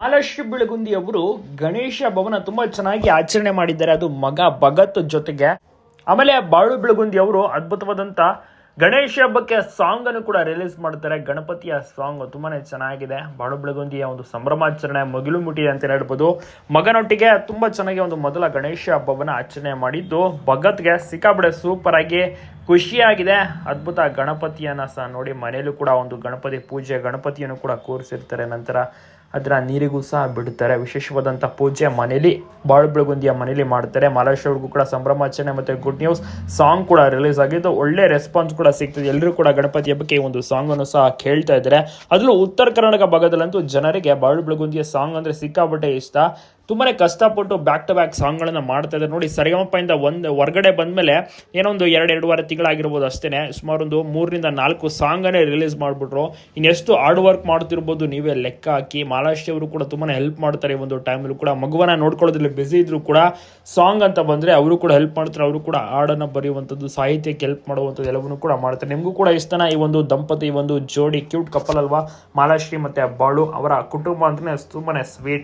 ಮಹಾಲಕ್ಷ್ಮಿ ಬಿಳಗುಂದಿ ಅವರು ಗಣೇಶ ಭವನ ತುಂಬಾ ಚೆನ್ನಾಗಿ ಆಚರಣೆ ಮಾಡಿದ್ದಾರೆ. ಅದು ಮಗ ಭಗತ್ ಜೊತೆಗೆ. ಆಮೇಲೆ ಬಾಳು ಬೆಳಗುಂದಿ ಅವರು ಅದ್ಭುತವಾದಂತ ಗಣೇಶ ಹಬ್ಬಕ್ಕೆ ಸಾಂಗ್ ಅನ್ನು ಕೂಡ ರಿಲೀಸ್ ಮಾಡ್ತಾರೆ. ಗಣಪತಿಯ ಸಾಂಗ್ ತುಂಬಾನೇ ಚೆನ್ನಾಗಿದೆ. ಬಾಳು ಬೆಳಗುಂದಿಯ ಒಂದು ಸಂಭ್ರಮಾಚರಣೆ ಮಗಿಲು ಮುಟ್ಟಿದೆ ಅಂತ ಹೇಳ್ಬೋದು. ಮಗನೊಟ್ಟಿಗೆ ತುಂಬಾ ಚೆನ್ನಾಗಿ ಒಂದು ಮೊದಲ ಗಣೇಶ ಹಬ್ಬವನ್ನು ಆಚರಣೆ ಮಾಡಿದ್ದು. ಭಗತ್ಗೆ ಸಿಕ್ಕಾಬಿಡೆ ಸೂಪರ್ ಆಗಿ ಖುಷಿಯಾಗಿದೆ. ಅದ್ಭುತ ಗಣಪತಿಯನ್ನ ಸಹ ನೋಡಿ ಮನೆಯಲ್ಲೂ ಕೂಡ ಒಂದು ಗಣಪತಿ ಪೂಜೆ ಗಣಪತಿಯನ್ನು ಕೂಡ ಕೂರಿಸಿರ್ತಾರೆ. ನಂತರ ಅದರ ನೀರಿಗೂ ಸಹ ಬಿಡ್ತಾರೆ. ವಿಶೇಷವಾದಂಥ ಪೂಜೆ ಮನೇಲಿ ಬಾಳು ಬೆಳಗುಂದಿಯ ಮನೇಲಿ ಮಾಡ್ತಾರೆ. ಮಹಾರಾಷ್ಟ್ರವ್ರಿಗೂ ಕೂಡ ಸಂಭ್ರಮಾಚರಣೆ ಮತ್ತು ಗುಡ್ ನ್ಯೂಸ್ ಸಾಂಗ್ ಕೂಡ ರಿಲೀಸ್ ಆಗಿದ್ದು, ಒಳ್ಳೆ ರೆಸ್ಪಾನ್ಸ್ ಕೂಡ ಸಿಗ್ತದೆ. ಎಲ್ಲರೂ ಕೂಡ ಗಣಪತಿ ಹಬ್ಬಕ್ಕೆ ಒಂದು ಸಾಂಗ್ ಅನ್ನು ಸಹ ಕೇಳ್ತಾ ಇದ್ದಾರೆ. ಅದರಲ್ಲೂ ಉತ್ತರ ಕರ್ನಾಟಕ ಭಾಗದಲ್ಲಂತೂ ಜನರಿಗೆ ಬಾಳು ಬೆಳಗುಂದಿಯ ಸಾಂಗ್ ಅಂದ್ರೆ ಸಿಕ್ಕಾಪಟ್ಟೆ ಇಷ್ಟ. ತುಂಬಾನೇ ಕಷ್ಟಪಟ್ಟು ಬ್ಯಾಕ್ ಟು ಬ್ಯಾಕ್ ಸಾಂಗ್ಗಳನ್ನು ಮಾಡ್ತಾ ಇದ್ದಾರೆ. ನೋಡಿ ಸರಿಗಮಪದಿಂದ ಒಂದು, ಹೊರಗಡೆ ಬಂದಮೇಲೆ ಏನೋ ಒಂದು ಎರಡು, ಎರಡೂವರೆ ತಿಂಗಳಾಗಿರ್ಬೋದು ಅಷ್ಟೇ ಸುಮಾರು ಒಂದು ಮೂರರಿಂದ ನಾಲ್ಕು ಸಾಂಗನ್ನೇ ರಿಲೀಸ್ ಮಾಡಿಬಿಟ್ರು. ಇನ್ನೆಷ್ಟು ಹಾರ್ಡ್ ವರ್ಕ್ ಮಾಡ್ತಿರ್ಬೋದು ನೀವೇ ಲೆಕ್ಕ ಹಾಕಿ. ಮಾಲಾಶ್ರೀ ಅವರು ಕೂಡ ತುಂಬಾ ಹೆಲ್ಪ್ ಮಾಡ್ತಾರೆ ಒಂದು ಟೈಮಲ್ಲೂ ಕೂಡ. ಮಗುವನ್ನ ನೋಡ್ಕೊಳ್ಳೋದ್ರಲ್ಲಿ ಬಿಸಿ ಇದ್ರು ಕೂಡ ಸಾಂಗ್ ಅಂತ ಬಂದ್ರೆ ಅವರು ಕೂಡ ಹೆಲ್ಪ್ ಮಾಡ್ತಾರೆ. ಅವರು ಕೂಡ ಹಾಡನ್ನು ಬರೆಯುವಂಥದ್ದು, ಸಾಹಿತ್ಯಕ್ಕೆ ಹೆಲ್ಪ್ ಮಾಡುವಂಥದ್ದು ಎಲ್ಲವನ್ನೂ ಕೂಡ ಮಾಡ್ತಾರೆ. ನಿಮಗೂ ಕೂಡ ಇಷ್ಟನ ಈ ಒಂದು ದಂಪತಿ, ಈ ಒಂದು ಜೋಡಿ ಕ್ಯೂಟ್ ಕಪಲ್ ಅಲ್ವಾ? ಮಾಲಾಶ್ರೀ ಮತ್ತೆ ಬಾಳು ಅವರ ಕುಟುಂಬ ಅಂತಲೇ ತುಂಬಾ ಸ್ವೀಟ್